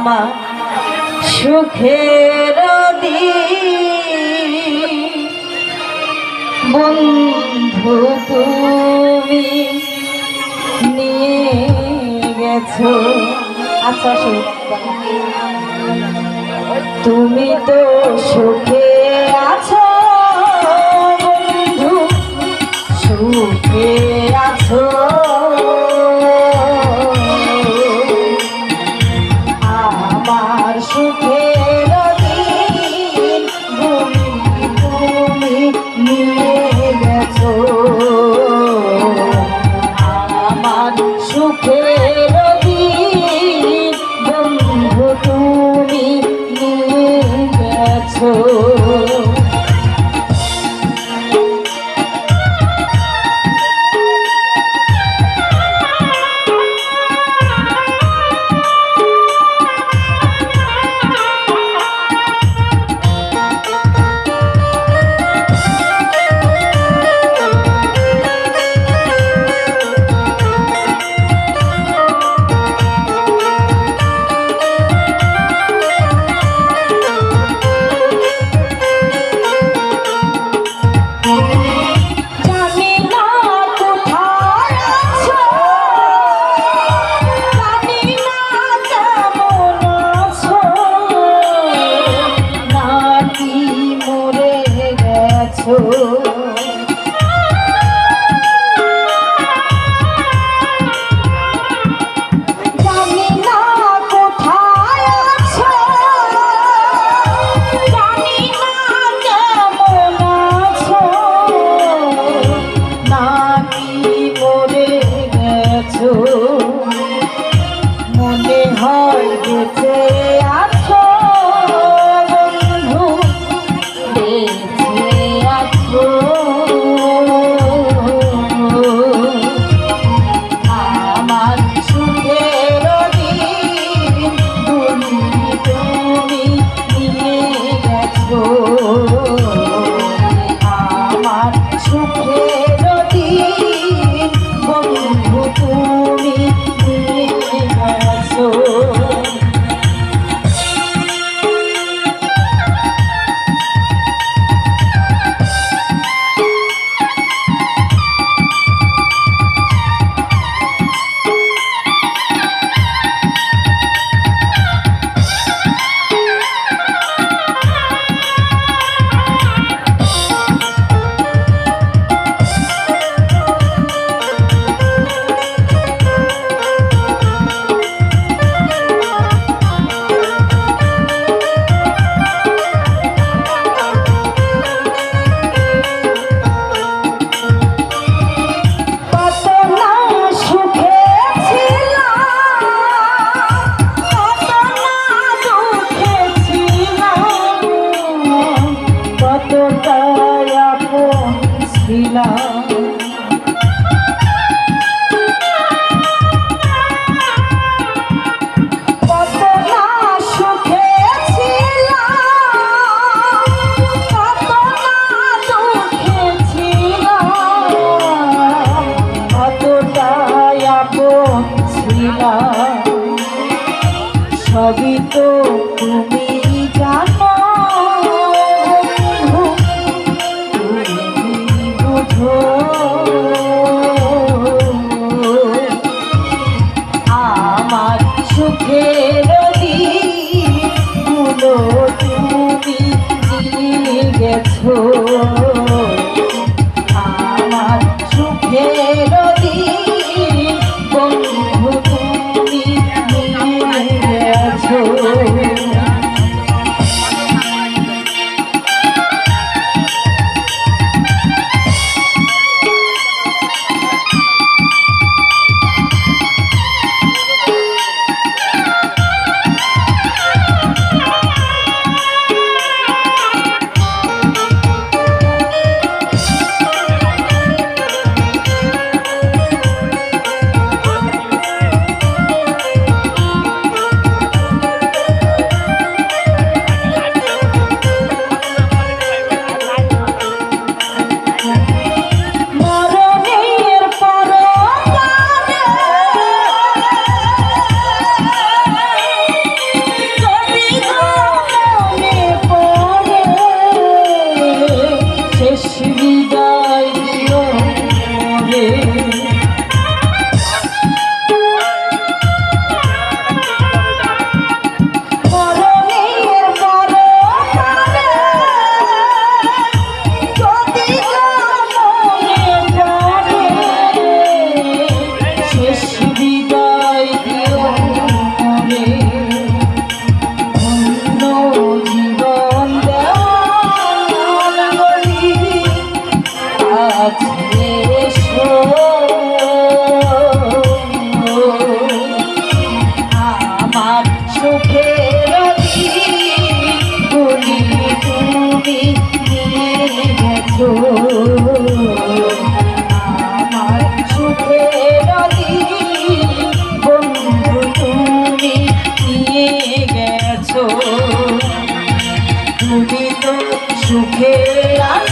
আমা সুখের বন্ধু তুমি নিয়ে গেছো। আচ্ছা তুমি তো সুখে আছো বন্ধু। সুখে আছো। আমার সুখের ভূমি ভূমি গো তুমি তো সুখে আছো